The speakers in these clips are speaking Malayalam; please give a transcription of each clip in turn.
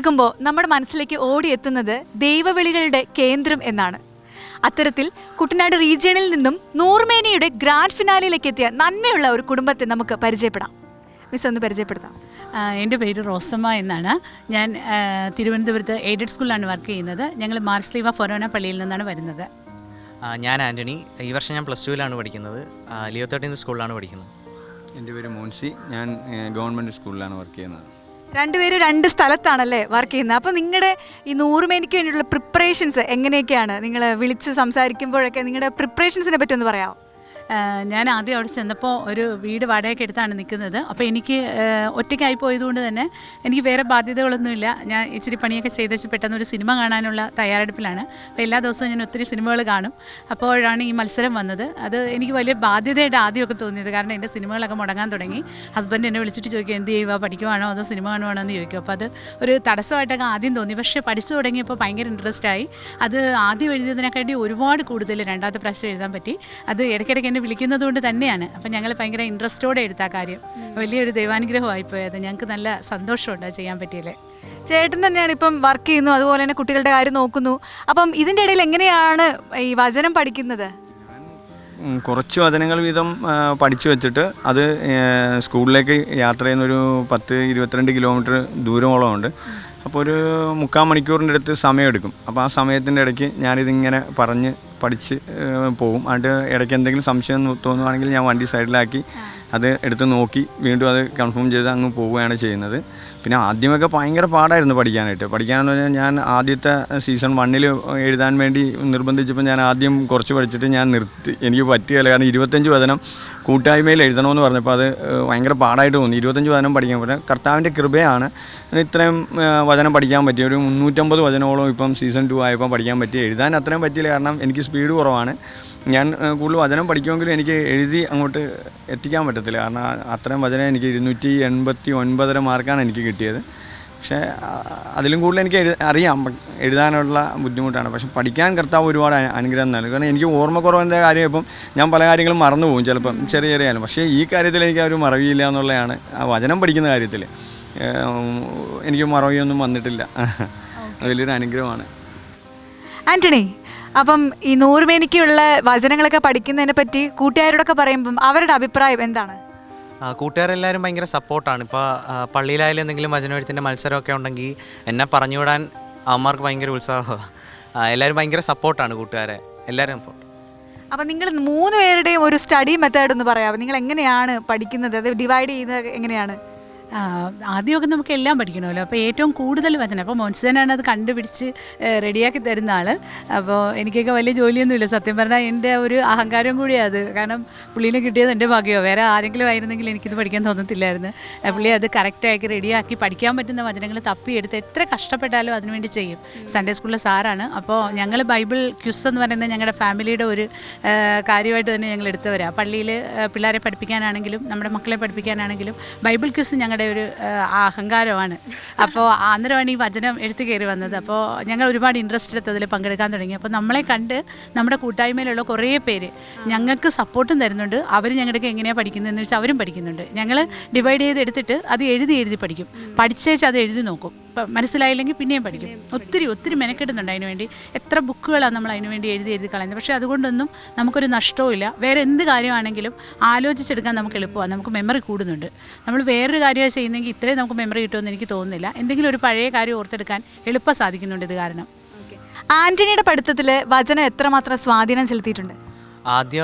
കേൾക്കുമ്പോൾ നമ്മുടെ മനസ്സിലേക്ക് ഓടിയെത്തുന്നത് ദൈവവിളികളുടെ കേന്ദ്രം എന്നാണ്. അത്തരത്തിൽ കുട്ടനാട് റീജിയണിൽ നിന്നും നൂർമേനിയുടെ ഗ്രാൻഡ് ഫിനാലിലേക്ക് എത്തിയ നന്മയുള്ള ഒരു കുടുംബത്തെ നമുക്ക് പരിചയപ്പെടാം. മിസ് ഒന്ന് പരിചയപ്പെടുത്താം. എന്റെ പേര് റോസമ്മ എന്നാണ്. ഞാൻ തിരുവനന്തപുരത്ത് എയ്ഡഡ് സ്കൂളിലാണ് വർക്ക് ചെയ്യുന്നത്. ഞങ്ങൾ മാർസ്ലീവ ഫൊറോന പള്ളിയിൽ നിന്നാണ് വരുന്നത്. ഞാൻ ആന്റണി ഈ വർഷം ഞാൻ പ്ലസ് ടുവിലാണ് പഠിക്കുന്നത്. ലിയോ തേർട്ടീൻ സ്കൂളിലാണ് പഠിക്കുന്നത്. എന്റെ പേര് മോൻസി. ഞാൻ ഗവൺമെന്റ് സ്കൂളിലാണ് വർക്ക് ചെയ്യുന്നത്. രണ്ടുപേരും രണ്ട് സ്ഥലത്താണല്ലേ വർക്ക് ചെയ്യുന്നത്. അപ്പോൾ നിങ്ങളുടെ ഈ നൂറുമേനിക്ക് വേണ്ടിയിട്ടുള്ള പ്രിപ്പറേഷൻസ് എങ്ങനെയൊക്കെയാണ്? നിങ്ങൾ വിളിച്ച് സംസാരിക്കുമ്പോഴൊക്കെ നിങ്ങളുടെ പ്രിപ്പറേഷൻസിനെ പറ്റി ഒന്ന് പറയാമോ ഞാൻ ആദ്യം അവിടെ ചെന്നപ്പോൾ ഒരു വീട് വാടകയ്ക്ക് എടുത്താണ് നിൽക്കുന്നത്. അപ്പോൾ എനിക്ക് ഒറ്റയ്ക്കായി പോയതുകൊണ്ട് തന്നെ എനിക്ക് വേറെ ബാധ്യതകളൊന്നുമില്ല. ഞാൻ ഇച്ചിരി പണിയൊക്കെ ചെയ്ത് വെച്ച് പെട്ടെന്ന് ഒരു സിനിമ കാണാനുള്ള തയ്യാറെടുപ്പിലാണ്. അപ്പോൾ എല്ലാ ദിവസവും ഞാൻ ഒത്തിരി സിനിമകൾ കാണും. അപ്പോഴാണ് ഈ മത്സരം വന്നത്. അത് എനിക്ക് വലിയ ബാധ്യതയായിട്ട് ആദ്യമൊക്കെ തോന്നിയത്. കാരണം എന്റെ സിനിമകളൊക്കെ മുടങ്ങാൻ തുടങ്ങി. ഹസ്ബൻഡ് എന്നെ വിളിച്ചിട്ട് ചോദിക്കും എന്ത് ചെയ്യുക പഠിക്കുവാണോ അതോ സിനിമ കാണുവാണോ? എന്ന് ചോദിക്കും. അപ്പോൾ അത് ഒരു തടസ്സമായിട്ടൊക്കെ ആദ്യം തോന്നി. പക്ഷേ പഠിച്ചു തുടങ്ങിയപ്പോൾ ഭയങ്കര ഇൻട്രസ്റ്റ് ആയി. അത് ആദ്യം എഴുതിയതിനെക്കാട്ടി ഒരുപാട് കൂടുതൽ രണ്ടാമത്തെ പ്രാവശ്യം എഴുതാൻ പറ്റി. അത് ഇടയ്ക്കിടയ്ക്ക് വിളിക്കുന്നത് കൊണ്ട് തന്നെയാണ്. അപ്പം ഞങ്ങൾ ഭയങ്കര ഇൻട്രസ്റ്റോടെ എടുത്ത ആ കാര്യം. വലിയൊരു ദൈവാനുഗ്രഹമായി പോയത്. ഞങ്ങൾക്ക് നല്ല സന്തോഷമുണ്ട് അത് ചെയ്യാൻ പറ്റിയില്ലേ? ചേട്ടൻ തന്നെയാണ് ഇപ്പം വർക്ക് ചെയ്യുന്നു. അതുപോലെ തന്നെ കുട്ടികളുടെ കാര്യം നോക്കുന്നു. അപ്പം ഇതിന്റെ ഇടയിൽ എങ്ങനെയാണ് ഈ വചനം പഠിക്കുന്നത്? കുറച്ച് വചനങ്ങൾ വീതം പഠിച്ചു വെച്ചിട്ട് അത് സ്കൂളിലേക്ക് യാത്ര ചെയ്യുന്നൊരു പത്ത് ഇരുപത്തിരണ്ട് കിലോമീറ്റർ ദൂരമോളം ഉണ്ട് അപ്പോൾ ഒരു മുക്കാൽ മണിക്കൂറിന്റെ അടുത്ത് സമയമെടുക്കും. അപ്പോൾ ആ സമയത്തിന്റെ ഇടയ്ക്ക് ഞാനിതിങ്ങനെ പറഞ്ഞ് പഠിച്ച് പോകും അതിന്റെ ഇടയ്ക്ക് എന്തെങ്കിലും സംശയം തോന്നുവാണെങ്കിൽ ഞാൻ വണ്ടി സൈഡിലാക്കി അത് എടുത്ത് നോക്കി വീണ്ടും അത് കൺഫേം ചെയ്ത് അങ്ങ് പോവുകയാണ് ചെയ്യുന്നത്. പിന്നെ ആദ്യമൊക്കെ ഭയങ്കര പാടായിരുന്നു പഠിക്കാനായിട്ട്. പഠിക്കാനെന്ന് പറഞ്ഞാൽ ഞാൻ ആദ്യത്തെ സീസൺ വണ്ണിൽ എഴുതാൻ വേണ്ടി നിർബന്ധിച്ചപ്പോൾ ഞാൻ ആദ്യം കുറച്ച് പഠിച്ചിട്ട് ഞാൻ നിർത്തി. എനിക്ക് പറ്റുകയില്ല. കാരണം ഇരുപത്തഞ്ച് വചനം കൂട്ടായ്മയിൽ എഴുതണമെന്ന് പറഞ്ഞപ്പോൾ അത് ഭയങ്കര പാടായിട്ട് തോന്നി. ഇരുപത്തഞ്ച് വചനം പഠിക്കാൻ പറ്റും കർത്താവിന്റെ കൃപയാണ്. ഇത്രയും വചനം പഠിക്കാൻ പറ്റിയ ഒരു മുന്നൂറ്റമ്പത് വചനോളം ഇപ്പം സീസൺ ടു ആയപ്പോൾ പഠിക്കാൻ പറ്റി. എഴുതാൻ അത്രയും പറ്റിയില്ല. കാരണം എനിക്ക് സ്പീഡ് കുറവാണ്. ഞാൻ കൂടുതൽ വചനം പഠിക്കുമെങ്കിലും എനിക്ക് എഴുതി അങ്ങോട്ട് എത്തിക്കാൻ പറ്റത്തില്ല. കാരണം അത്രയും വചനം എനിക്ക് ഇരുന്നൂറ്റി എൺപത്തി ഒൻപതര മാർക്കാണ് എനിക്ക് കിട്ടിയത്. പക്ഷേ അതിലും കൂടുതൽ എനിക്ക് എഴു അറിയാം. എഴുതാനുള്ള ബുദ്ധിമുട്ടാണ്. പക്ഷെ പഠിക്കാൻ കർത്താവ് ഒരുപാട് അനു- അനുഗ്രഹം നൽകും. കാരണം എനിക്ക് ഓർമ്മക്കുറവിന്റെ കാര്യം ഇപ്പം ഞാൻ പല കാര്യങ്ങളും മറന്നു പോകും. ചിലപ്പം ചെറിയ ചെറിയ കാര്യം. പക്ഷേ ഈ കാര്യത്തിൽ എനിക്ക് ഒരു മറവിയില്ല എന്നുള്ളതാണ് ആ വചനം പഠിക്കുന്ന കാര്യത്തിൽ. എനിക്ക് മറവിയൊന്നും വന്നിട്ടില്ല. വലിയൊരു അനുഗ്രഹമാണ്. ആന്റണി അപ്പം ഈ നൂറുമേനിക്കുള്ള വചനങ്ങളൊക്കെ പഠിക്കുന്നതിനെ പറ്റി കൂട്ടുകാരോടൊക്കെ പറയുമ്പം അവരുടെ അഭിപ്രായം എന്താണ്? കൂട്ടുകാരെല്ലാവരും ഭയങ്കര സപ്പോർട്ടാണ്. ഇപ്പോൾ പള്ളിയിലായാലും എന്തെങ്കിലും വചനമെഴുത്തിന്റെ മത്സരമൊക്കെ ഉണ്ടെങ്കിൽ എന്നെ പറഞ്ഞുവിടാൻ അമ്മമാർക്ക് ഭയങ്കര ഉത്സാഹമാണ് എല്ലാവരും ഭയങ്കര സപ്പോർട്ടാണ് കൂട്ടുകാരെ. എല്ലാവരും സപ്പോർട്ട്. അപ്പം നിങ്ങൾ മൂന്ന് പേരുടെയും ഒരു സ്റ്റഡി മെത്തേഡ് എന്ന് പറയാമോ നിങ്ങൾ എങ്ങനെയാണ് പഠിക്കുന്നത്? അത് ഡിവൈഡ് ചെയ്യുന്നത് എങ്ങനെയാണ്? ആദ്യമൊക്കെ നമുക്ക് എല്ലാം പഠിക്കണമല്ലോ. അപ്പോൾ ഏറ്റവും കൂടുതൽ വചനം. അപ്പോൾ മോൻസനാണ് അത് കണ്ടുപിടിച്ച് റെഡിയാക്കി തരുന്ന ആൾ അപ്പോൾ എനിക്കൊക്കെ വലിയ ജോലിയൊന്നുമില്ല. സത്യം പറഞ്ഞാൽ എന്റെ ഒരു അഹങ്കാരം കൂടിയാണ് അത്. കാരണം പുള്ളീനെ കിട്ടിയത് എന്റെ ഭാഗ്യമോ വേറെ ആരെങ്കിലും ആയിരുന്നെങ്കിൽ എനിക്കിത് പഠിക്കാൻ തോന്നത്തില്ലായിരുന്നു. പുള്ളി അത് കറക്റ്റാക്കി റെഡിയാക്കി പഠിക്കാൻ പറ്റുന്ന വചനങ്ങൾ തപ്പിയെടുത്ത് എത്ര കഷ്ടപ്പെട്ടാലും അതിനുവേണ്ടി ചെയ്യും. സൺഡേ സ്കൂളിലെ സാറാണ്. അപ്പോൾ ഞങ്ങൾ ബൈബിൾ ക്യുസ് എന്ന് പറയുന്നത് ഞങ്ങളുടെ ഫാമിലിയുടെ ഒരു കാര്യമായിട്ട് തന്നെ ഞങ്ങൾ എടുത്തു വരാം പള്ളിയിൽ പിള്ളേരെ പഠിപ്പിക്കാനാണെങ്കിലും നമ്മുടെ മക്കളെ പഠിപ്പിക്കാനാണെങ്കിലും ബൈബിൾ ക്യുസ് ഞങ്ങളുടെ ഒരു അഹങ്കാരമാണ്. അപ്പോൾ അന്നേരമാണ് ഈ വചനം എഴുത്ത് കയറി വന്നത്. അപ്പോൾ ഞങ്ങൾ ഒരുപാട് ഇൻട്രസ്റ്റ് എടുത്ത് അതിൽ പങ്കെടുക്കാൻ തുടങ്ങി. അപ്പോൾ നമ്മളെ കണ്ട് നമ്മുടെ കൂട്ടായ്മയിലുള്ള കുറേ പേര് ഞങ്ങൾക്ക് സപ്പോർട്ടും തരുന്നുണ്ട്. അവർ ഞങ്ങൾക്ക് എങ്ങനെയാണ് പഠിക്കുന്നതെന്ന് വെച്ചാൽ അവരും പഠിക്കുന്നുണ്ട്. ഞങ്ങൾ ഡിവൈഡ് ചെയ്ത് എടുത്തിട്ട് അത് എഴുതി എഴുതി പഠിക്കും. പഠിച്ചേച്ച് അത് എഴുതി നോക്കും. മനസ്സിലായില്ലെങ്കിൽ പിന്നെയും പഠിക്കും. ഒത്തിരി ഒത്തിരി മെനക്കെടുന്നുണ്ട് അതിന് വേണ്ടി. എത്ര ബുക്കുകളാണ് നമ്മൾ അതിന് വേണ്ടി എഴുതി എഴുതി കളയുന്നത്. പക്ഷേ അതുകൊണ്ടൊന്നും നമുക്കൊരു നഷ്ടവും ഇല്ല. വേറെ എന്ത് കാര്യമാണെങ്കിലും ആലോചിച്ചെടുക്കാൻ നമുക്ക് എളുപ്പമാണ്. നമുക്ക് മെമ്മറി കൂടുന്നുണ്ട്. നമ്മൾ വേറൊരു കാര്യമാണ് ചെയ്യുന്നെങ്കിൽ ഇത്രയും നമുക്ക് മെമ്മറി കിട്ടുമെന്ന് എനിക്ക് തോന്നുന്നില്ല. എന്തെങ്കിലും ഒരു പഴയ കാര്യം ഓർത്തെടുക്കാൻ എളുപ്പം സാധിക്കുന്നുണ്ട് ഇത് കാരണം. ആന്റണിയുടെ പഠിത്തത്തിൽ വചനം എത്രമാത്രം സ്വാധീനം ചെലുത്തിയിട്ടുണ്ട്? ആദ്യ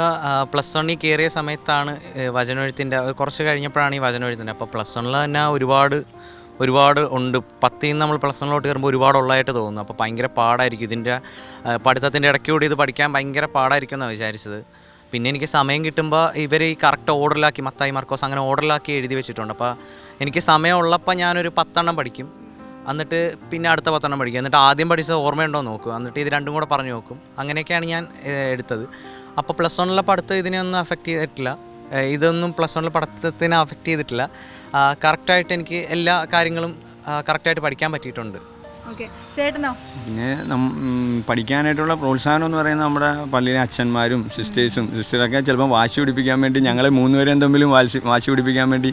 പ്ലസ് വണ്ണിൽ കയറിയ സമയത്താണ് വചനമെഴുത്തിന്റെ കുറച്ച് കഴിഞ്ഞപ്പോഴാണ് ഈ വചനമെഴുത്തിന്റെ അപ്പോൾ പ്ലസ് വണ്ണിൽ തന്നെ ഒരുപാട് ഒരുപാട് ഉണ്ട്. പത്തിൽ നിന്ന് നമ്മൾ പ്ലസ് വണ്ണിലോട്ട് കയറുമ്പോൾ ഒരുപാട് ഉള്ളതായിട്ട് തോന്നുന്നു. അപ്പോൾ ഭയങ്കര പാടായിരിക്കും. ഇതിന്റെ പഠിത്തത്തിന്റെ ഇടയ്ക്ക് കൂടി ഇത് പഠിക്കാൻ ഭയങ്കര പാടായിരിക്കും എന്നാണ് വിചാരിച്ചത്. പിന്നെ എനിക്ക് സമയം കിട്ടുമ്പോൾ ഇവർ ഈ കറക്റ്റ് ഓർഡറിലാക്കി മത്തായി മർക്കോസ് അങ്ങനെ ഓർഡറിലാക്കി എഴുതി വെച്ചിട്ടുണ്ട്. അപ്പോൾ എനിക്ക് സമയമുള്ളപ്പോൾ ഞാനൊരു പത്തെണ്ണം പഠിക്കും. എന്നിട്ട് പിന്നെ അടുത്ത പത്തെണ്ണം പഠിക്കും. എന്നിട്ട് ആദ്യം പഠിച്ചത് ഓർമ്മയുണ്ടോ എന്ന് നോക്കും. എന്നിട്ട് ഇത് രണ്ടും കൂടെ പറഞ്ഞു നോക്കും. അങ്ങനെയൊക്കെയാണ് ഞാൻ എടുത്തത്. അപ്പോൾ പ്ലസ് വണ്ണിലെ പഠിത്തം ഇതിനെ ഒന്നും അഫക്റ്റ് ചെയ്തിട്ടില്ല. ഇതൊന്നും പ്ലസ് വണ്ണിൽ പഠിത്തത്തിനെ അഫക്റ്റ് ചെയ്തിട്ടില്ല. കറക്റ്റായിട്ട് എനിക്ക് എല്ലാ കാര്യങ്ങളും കറക്റ്റായിട്ട് പഠിക്കാൻ പറ്റിയിട്ടുണ്ട്. ഓക്കെ. ചേട്ടനോ? പിന്നെ പഠിക്കാനായിട്ടുള്ള പ്രോത്സാഹനം എന്ന് പറയുന്നത് നമ്മുടെ പള്ളിയിലെ അച്ഛന്മാരും സിസ്റ്റേഴ്സും സിസ്റ്ററൊക്കെ ചിലപ്പോൾ വാശി പിടിപ്പിക്കാൻ വേണ്ടി ഞങ്ങളെ മൂന്നുപേരെയും തമ്മിലും വാശി വാശി പിടിപ്പിക്കാൻ വേണ്ടി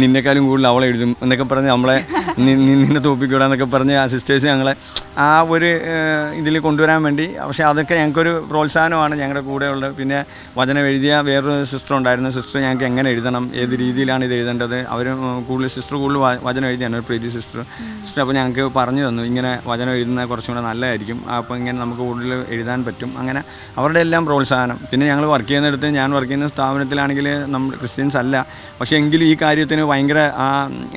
നിന്നെക്കാളും കൂടുതൽ അവളെ എഴുതും എന്നൊക്കെ പറഞ്ഞ് നമ്മളെ നിന്നെ തോപ്പിക്കൂടാ എന്നൊക്കെ പറഞ്ഞ് ആ സിസ്റ്റേഴ്സ് ഞങ്ങളെ ആ ഒരു ഇതിൽ കൊണ്ടുവരാൻ വേണ്ടി പക്ഷേ അതൊക്കെ ഞങ്ങൾക്കൊരു പ്രോത്സാഹനമാണ് ഞങ്ങളുടെ കൂടെ ഉള്ളത് പിന്നെ വചനം എഴുതിയ വേറൊരു സിസ്റ്റർ ഉണ്ടായിരുന്നു. സിസ്റ്റർ ഞങ്ങൾക്ക് എങ്ങനെ എഴുതണം ഏത് രീതിയിലാണ് ഇത് എഴുതേണ്ടത്? അവർ കൂടുതൽ സിസ്റ്റർ കൂടുതൽ വചന വചനം എഴുതിയാണ് ഒരു പ്രീതി സിസ്റ്റർ. സിസ്റ്റർ അപ്പോൾ ഞങ്ങൾക്ക് പറഞ്ഞു തന്നു. ഇങ്ങനെ വചനം എഴുതുന്നത് കുറച്ചും കൂടെ നല്ലതായിരിക്കും. അപ്പോൾ ഇങ്ങനെ നമുക്ക് കൂടുതൽ എഴുതാൻ പറ്റും. അങ്ങനെ അവരുടെ എല്ലാം പ്രോത്സാഹനം. പിന്നെ ഞങ്ങൾ വർക്ക് ചെയ്യുന്നിടത്ത് ഞാൻ വർക്ക് ചെയ്യുന്ന സ്ഥാപനത്തിലാണെങ്കിൽ നമ്മൾ ക്രിസ്ത്യൻസ് അല്ല. പക്ഷേ എങ്കിലും ഈ കാര്യത്തിന് ഭയങ്കര ആ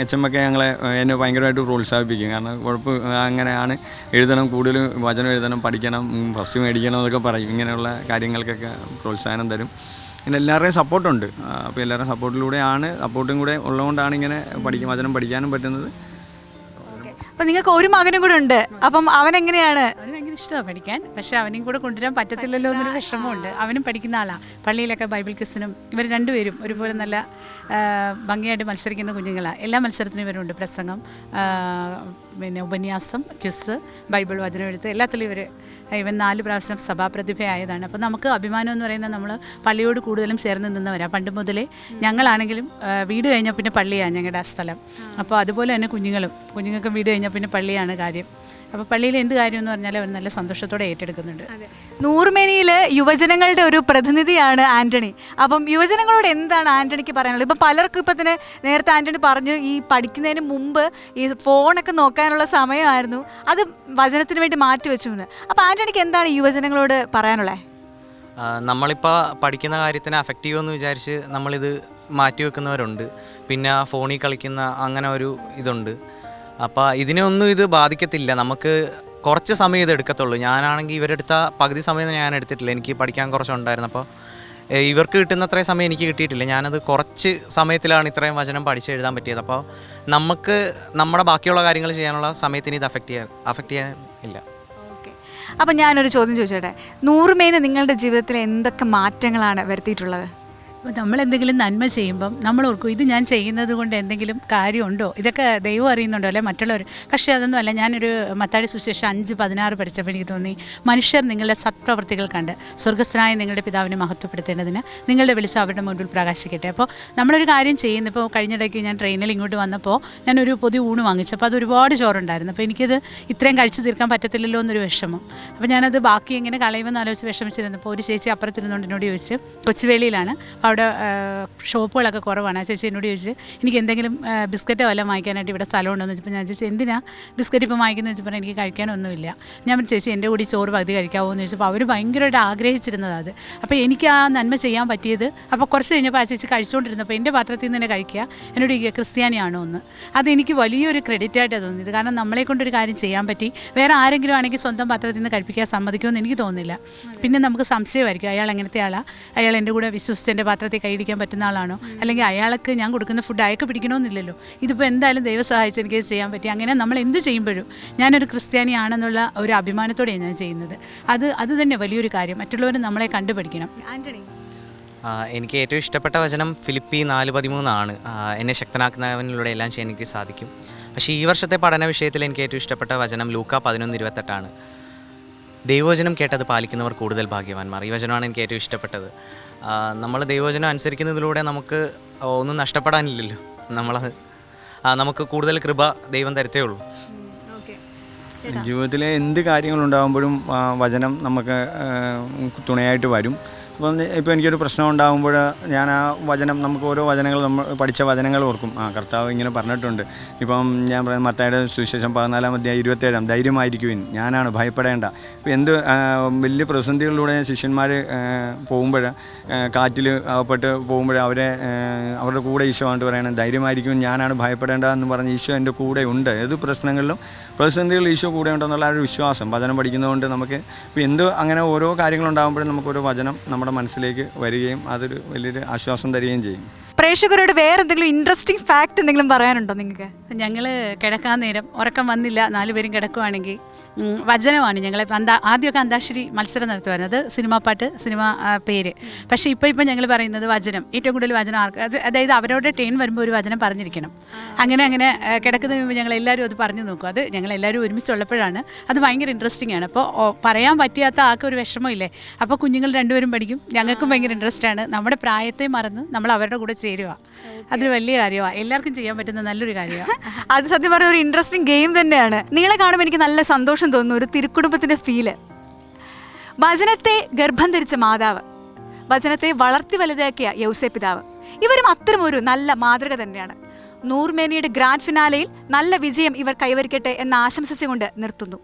എച്ച് എം ഒക്കെ ഞങ്ങളെ എന്നെ ഭയങ്കരമായിട്ട് പ്രോത്സാഹിപ്പിക്കും. കാരണം കുഴപ്പം അങ്ങനെയാണ് എഴുതണം കൂടുതൽ വചനം എഴുതണം പഠിക്കണം ഫസ്റ്റ് മേടിക്കണം എന്നൊക്കെ പറയും. ഇങ്ങനെയുള്ള കാര്യങ്ങൾക്കൊക്കെ പ്രോത്സാഹനം തരും. പിന്നെ എല്ലാവരുടെയും സപ്പോർട്ടുണ്ട് അപ്പോൾ എല്ലാവരുടെയും സപ്പോർട്ടിലൂടെയാണ് സപ്പോർട്ടും കൂടെ ഉള്ളതുകൊണ്ടാണ് ഇങ്ങനെ പഠിക്കും വചനം പഠിക്കാനും പറ്റുന്നത്. അപ്പൊ നിങ്ങൾക്ക് ഒരു മകനും കൂടെ ഉണ്ട്. അപ്പം അവൻ എങ്ങനെയാണ്? ഇഷ്ടമാണ് പഠിക്കാൻ. പക്ഷെ അവനെയും കൂടെ കൊണ്ടുവരാൻ പറ്റത്തില്ലല്ലോ എന്നൊരു വിഷമമുണ്ട്. അവനും പഠിക്കുന്ന ആളാണ് പള്ളിയിലൊക്കെ ബൈബിൾ ക്വിസിനും ഇവർ രണ്ടുപേരും ഒരുപോലെ നല്ല ഭംഗിയായിട്ട് മത്സരിക്കുന്ന കുഞ്ഞുങ്ങളാണ് എല്ലാ മത്സരത്തിനും ഇവരുണ്ട്. പ്രസംഗം പിന്നെ ഉപന്യാസം ക്വിസ് ബൈബിൾ വചനം എഴുത്ത് എല്ലാത്തിലും ഇവർ ഇവൻ നാല് പ്രാവശ്യം സഭാപ്രതിഭയായതാണ്. അപ്പോൾ നമുക്ക് അഭിമാനം എന്ന് പറയുന്നത് നമ്മൾ പള്ളിയോട് കൂടുതലും ചേർന്ന് നിന്നവരാണ് പണ്ട് മുതലേ ഞങ്ങളാണെങ്കിലും വീട് കഴിഞ്ഞാൽ പിന്നെ പള്ളിയാണ് ഞങ്ങളുടെ ആ സ്ഥലം. അപ്പോൾ അതുപോലെ തന്നെ കുഞ്ഞുങ്ങളും. കുഞ്ഞുങ്ങൾക്ക് വീട് കഴിഞ്ഞാൽ പിന്നെ പള്ളിയാണ് കാര്യം. അപ്പോൾ പള്ളിയിൽ എന്ത് കാര്യം എന്ന് പറഞ്ഞാൽ അവർ നല്ല സന്തോഷത്തോടെ ഏറ്റെടുക്കുന്നുണ്ട്. നൂർമേനിയിൽ യുവജനങ്ങളുടെ ഒരു പ്രതിനിധിയാണ് ആന്റണി. അപ്പം യുവജനങ്ങളോട് എന്താണ് ആന്റണിക്ക് പറയാനുള്ളത്? ഇപ്പം പലർക്കും ഇപ്പം തന്നെ നേരത്തെ ആന്റണി പറഞ്ഞു ഈ പഠിക്കുന്നതിന് മുമ്പ് ഈ ഫോണൊക്കെ നോക്കാനുള്ള സമയമായിരുന്നു. അത് വചനത്തിന് വേണ്ടി മാറ്റി വെച്ചു എന്ന് അപ്പം ആന്റണിക്ക് എന്താണ് യുവജനങ്ങളോട് പറയാനുള്ളത് നമ്മളിപ്പോൾ പഠിക്കുന്ന കാര്യത്തിന് അഫക്റ്റ് ചെയ്യുമെന്ന് വിചാരിച്ച് നമ്മളിത് മാറ്റി വെക്കുന്നവരുണ്ട്. പിന്നെ ഫോണിൽ കളിക്കുന്ന അങ്ങനെ ഒരു ഇതുണ്ട്. അപ്പോൾ ഇതിനൊന്നും ഇത് ബാധിക്കത്തില്ല. നമുക്ക് കുറച്ച് സമയം ഇത് എടുക്കത്തുള്ളൂ. ഞാനാണെങ്കിൽ ഇവരെടുത്ത പകുതി സമയം ഞാൻ എടുത്തിട്ടില്ല. എനിക്ക് പഠിക്കാൻ കുറച്ചുണ്ടായിരുന്നു. അപ്പോൾ ഇവർക്ക് കിട്ടുന്ന അത്രയും സമയം എനിക്ക് കിട്ടിയിട്ടില്ല. ഞാനത് കുറച്ച് സമയത്തിലാണ് ഇത്രയും വചനം പഠിച്ചെഴുതാൻ പറ്റിയത്. അപ്പോൾ നമുക്ക് നമ്മുടെ ബാക്കിയുള്ള കാര്യങ്ങൾ ചെയ്യാനുള്ള സമയത്തിന് ഇത് അഫക്റ്റ് ചെയ്യാൻ അഫക്റ്റ് ചെയ്യാൻ ഇല്ല. ഓക്കെ. അപ്പം ഞാനൊരു ചോദ്യം ചോദിച്ചോട്ടെ? നൂറുമേന് നിങ്ങളുടെ ജീവിതത്തിൽ എന്തൊക്കെ മാറ്റങ്ങളാണ് വരുത്തിയിട്ടുള്ളത്? നമ്മൾ എന്തെങ്കിലും നന്മ ചെയ്യുമ്പം നമ്മൾ ഓർക്കും ഇത് ഞാൻ ചെയ്യുന്നത് കൊണ്ട് എന്തെങ്കിലും കാര്യമുണ്ടോ? ഇതൊക്കെ ദൈവം അറിയുന്നുണ്ടോ അല്ലെ മറ്റുള്ളവർ പക്ഷേ അതൊന്നും അല്ല. ഞാനൊരു മത്താടി സുശേഷം അഞ്ച് പതിനാറ് പഠിച്ചപ്പോൾ എനിക്ക് തോന്നി മനുഷ്യർ നിങ്ങളുടെ സത്പ്രവർത്തികൾ കണ്ട് സ്വർഗസ്ഥനായ നിങ്ങളുടെ പിതാവിനെ മഹത്വപ്പെടുത്തേണ്ടതിന് നിങ്ങളുടെ വെളിച്ചം അവരുടെ മുൻപിൽ പ്രകാശിക്കട്ടെ. അപ്പോൾ നമ്മളൊരു കാര്യം ചെയ്യുന്നു. ഇപ്പോൾ കഴിഞ്ഞിടയ്ക്ക് ഞാൻ ട്രെയിനിൽ ഇങ്ങോട്ട് വന്നപ്പോൾ ഞാനൊരു പൊതി ഊണ് വാങ്ങിച്ചു. അപ്പോൾ അത് ഒരുപാട് ചോറുണ്ടായിരുന്നു. അപ്പോൾ എനിക്കത് ഇത്രയും കഴിച്ചു തീർക്കാൻ പറ്റത്തില്ലല്ലോ എന്നൊരു വിഷമം. അപ്പോൾ ഞാനത് ബാക്കി എങ്ങനെ കളയുമെന്ന് ആലോചിച്ച് വിഷമിച്ചിരുന്നപ്പോൾ ഒരു ചേച്ചി അപ്പുറത്തിരുന്നുകൊണ്ട് എന്നോട് ചോദിച്ചു കൊച്ചുവേളിയിലാണ്. അപ്പോൾ അവിടെ ഷോപ്പുകളൊക്കെ കുറവാണ്. ആ ചേച്ചി എന്നോട് ചോദിച്ചു എനിക്ക് എന്തെങ്കിലും ബിസ്ക്കറ്റോ വല്ലതും വാങ്ങിക്കാനായിട്ട് ഇവിടെ സ്ഥലമുണ്ടോ എന്ന് വെച്ചപ്പോൾ ഞാൻ ചേച്ചി എന്തിനാ ബിസ്ക്കറ്റ് ഇപ്പോൾ വാങ്ങിക്കുന്നത് വെച്ചപ്പോൾ എനിക്ക് കഴിക്കാനൊന്നുമില്ല. ഞാൻ ചേച്ചി എന്റെ കൂടി ചോറ് പകുതി കഴിക്കാമോ എന്ന് ചോദിച്ചപ്പോൾ അവർ ഭയങ്കരമായിട്ട് ആഗ്രഹിച്ചിരുന്നത് അത്. അപ്പോൾ എനിക്ക് ആ നന്മ ചെയ്യാൻ പറ്റിയത് അപ്പോൾ കുറച്ച് കഴിഞ്ഞപ്പോൾ ആ ചേച്ചി കഴിച്ചുകൊണ്ടിരുന്നപ്പോൾ എന്റെ പാത്രത്തിൽ നിന്ന് തന്നെ കഴിക്കുക. എന്നോട് ചോദിക്കുക ക്രിസ്ത്യാനിയാണോ എന്ന്? അതെനിക്ക് വലിയൊരു ക്രെഡിറ്റ് ആയിട്ടാണ് തോന്നിയത്. കാരണം നമ്മളെ കൊണ്ടൊരു കാര്യം ചെയ്യാൻ പറ്റി. വേറെ ആരെങ്കിലും ആണെങ്കിൽ സ്വന്തം പാത്രത്തിൽ നിന്ന് കഴിപ്പിക്കാൻ സമ്മതിക്കുമെന്ന് എനിക്ക് തോന്നുന്നില്ല. പിന്നെ നമുക്ക് സംശയമായിരിക്കും അയാൾ എങ്ങനത്തെ ആളാണ് അയാൾ എന്റെ കൂടെ വിശ്വസിച്ച് എന്റെ പാത്രത്തിൽ കൈയിടിക്കാൻ പറ്റുന്ന ആളാണോ? അല്ലെങ്കിൽ അയാൾക്ക് ഞാൻ കൊടുക്കുന്ന ഫുഡ് അയാൾക്ക് പിടിക്കണമെന്നില്ലല്ലോ. ഇതിപ്പോൾ എന്തായാലും ദൈവം സഹായിച്ച് എനിക്ക് ചെയ്യാൻ പറ്റി. അങ്ങനെ നമ്മൾ എന്ത് ചെയ്യുമ്പോഴും ഞാനൊരു ക്രിസ്ത്യാനിയാണെന്നുള്ള ഒരു അഭിമാനത്തോടെയാണ് ഞാൻ ചെയ്യുന്നത്. അത് അത് തന്നെ വലിയൊരു കാര്യം. മറ്റുള്ളവർ നമ്മളെ കണ്ടുപഠിക്കണം. ആന്റണി. എനിക്ക് ഏറ്റവും ഇഷ്ടപ്പെട്ട വചനം ഫിലിപ്പി നാല് പതിമൂന്നാണ്. എന്നെ ശക്തനാക്കുന്നവനിലൂടെ എല്ലാം ചെയ്യാൻ എനിക്ക് സാധിക്കും. പക്ഷേ ഈ വർഷത്തെ പഠന വിഷയത്തിൽ എനിക്ക് ഏറ്റവും ഇഷ്ടപ്പെട്ട വചനം ലൂക്ക പതിനൊന്ന് ഇരുപത്തെട്ടാണ്. ദൈവവചനം കേട്ടത് പാലിക്കുന്നവർ കൂടുതൽ ഭാഗ്യവാന്മാർ. ഈ വചനമാണ് എനിക്ക് ഏറ്റവും ഇഷ്ടപ്പെട്ടത്. നമ്മൾ ദൈവവചനം അനുസരിക്കുന്നതിലൂടെ നമുക്ക് ഒന്നും നഷ്ടപ്പെടാനില്ലല്ലോ. നമ്മളത് നമുക്ക് കൂടുതൽ കൃപ ദൈവം തരത്തേ ഉള്ളൂ. ഓക്കെ. ജീവിതത്തിലെ എന്ത് കാര്യങ്ങളുണ്ടാകുമ്പോഴും വചനം നമുക്ക് തുണയായിട്ട് വരും. അപ്പം ഇപ്പോൾ എനിക്കൊരു പ്രശ്നം ഉണ്ടാകുമ്പോൾ ഞാൻ ആ വചനം നമുക്ക് ഓരോ വചനങ്ങൾ നമ്മൾ പഠിച്ച വചനങ്ങൾ ഓർക്കും. ആ കർത്താവ് ഇങ്ങനെ പറഞ്ഞിട്ടുണ്ട്. ഇപ്പം ഞാൻ പറയുന്ന മത്തായുടെ സുവിശേഷം പതിനാലാം അധ്യായം ഇരുപത്തേഴാം ധൈര്യമായിരിക്കുവിൻ. ഞാനാണ്. ഭയപ്പെടേണ്ട. ഇപ്പം എന്ത് വലിയ പ്രതിസന്ധികളിലൂടെ ശിഷ്യന്മാർ പോകുമ്പോൾ കാറ്റിൽ അകപ്പെട്ട് പോകുമ്പോൾ അവരെ അവരുടെ കൂടെ ഈശോ ആണ്ട് പറയണം ധൈര്യമായിരിക്കും ഞാനാണ് ഭയപ്പെടേണ്ട എന്ന് പറഞ്ഞ് ഈശോ എന്റെ കൂടെ ഉണ്ട്. ഏത് പ്രശ്നങ്ങളിലും പ്രതിസന്ധികളിൽ ഈശോ കൂടെ ഉണ്ടെന്നുള്ള ഒരു വിശ്വാസം വചനം പഠിക്കുന്നതുകൊണ്ട് നമുക്ക് ഇപ്പോൾ എന്ത് അങ്ങനെ ഓരോ കാര്യങ്ങളുണ്ടാകുമ്പോഴും നമുക്കൊരു വചനം നമ്മുടെ മനസ്സിലേക്ക് വരികയും അതൊരു വലിയൊരു ആശ്വാസം തരികയും ചെയ്യും. പ്രേക്ഷകരോട് വേറെ എന്തെങ്കിലും ഇൻട്രസ്റ്റിംഗ് ഫാക്ട് എന്തെങ്കിലും പറയാനുണ്ടോ നിങ്ങൾക്ക് ഞങ്ങൾ കിടക്കാൻ നേരം ഉറക്കം വന്നില്ല നാലുപേരും കിടക്കുവാണെങ്കിൽ വചനമാണ് ഞങ്ങളെ അന്താ ആദ്യമൊക്കെ അന്താക്ഷരി മത്സരം നടത്തുമായിരുന്നു അത് സിനിമാ പാട്ട് സിനിമ പേര്. പക്ഷേ ഇപ്പോൾ ഇപ്പോൾ ഞങ്ങൾ പറയുന്നത് വചനം. ഏറ്റവും കൂടുതൽ വചനം ആർക്ക് അത് അതായത് അവരോട് ടേൺ വരുമ്പോൾ ഒരു വചനം പറഞ്ഞിരിക്കണം. അങ്ങനെ അങ്ങനെ കിടക്കുന്നതിന് മുമ്പ് ഞങ്ങൾ എല്ലാവരും അത് പറഞ്ഞു നോക്കും. അത് ഞങ്ങൾ എല്ലാവരും ഒരുമിച്ചുള്ളപ്പോഴാണ് അത് ഭയങ്കര ഇൻട്രസ്റ്റിംഗ് ആണ്. അപ്പോൾ പറയാൻ പറ്റാത്ത ആൾക്ക് ഒരു വിഷമമില്ലേ? അപ്പോൾ കുഞ്ഞുങ്ങൾ രണ്ടുപേരും പഠിക്കും. ഞങ്ങൾക്കും ഭയങ്കര ഇൻട്രസ്റ്റ് ആണ്. നമ്മുടെ പ്രായത്തെ മറന്ന് നമ്മൾ അവരുടെ കൂടെ ചേരുക. അതൊരു വലിയ കാര്യമാണ് എല്ലാവർക്കും ചെയ്യാൻ പറ്റുന്ന നല്ലൊരു കാര്യമാണ് അത് സത്യം പറഞ്ഞ ഒരു ഇൻട്രസ്റ്റിംഗ് ഗെയിം തന്നെയാണ്. നിങ്ങളെ കാണുമ്പോൾ എനിക്ക് നല്ല സന്തോഷം തോന്നുന്നു ഒരു തിരുക്കുടുംബത്തിന്റെ ഫീൽ വചനത്തെ ഗർഭം ധരിച്ച മാതാവ് വചനത്തെ വളർത്തി വലുതാക്കിയ യൗസേ പിതാവ്. ഇവരും അത്തരം ഒരു നല്ല മാതൃക തന്നെയാണ്. നൂർമേനിയുടെ ഗ്രാൻഡ് ഫിനാലയിൽ നല്ല വിജയം ഇവർ കൈവരിക്കട്ടെ എന്ന് ആശംസിച്ചുകൊണ്ട് നിർത്തുന്നു.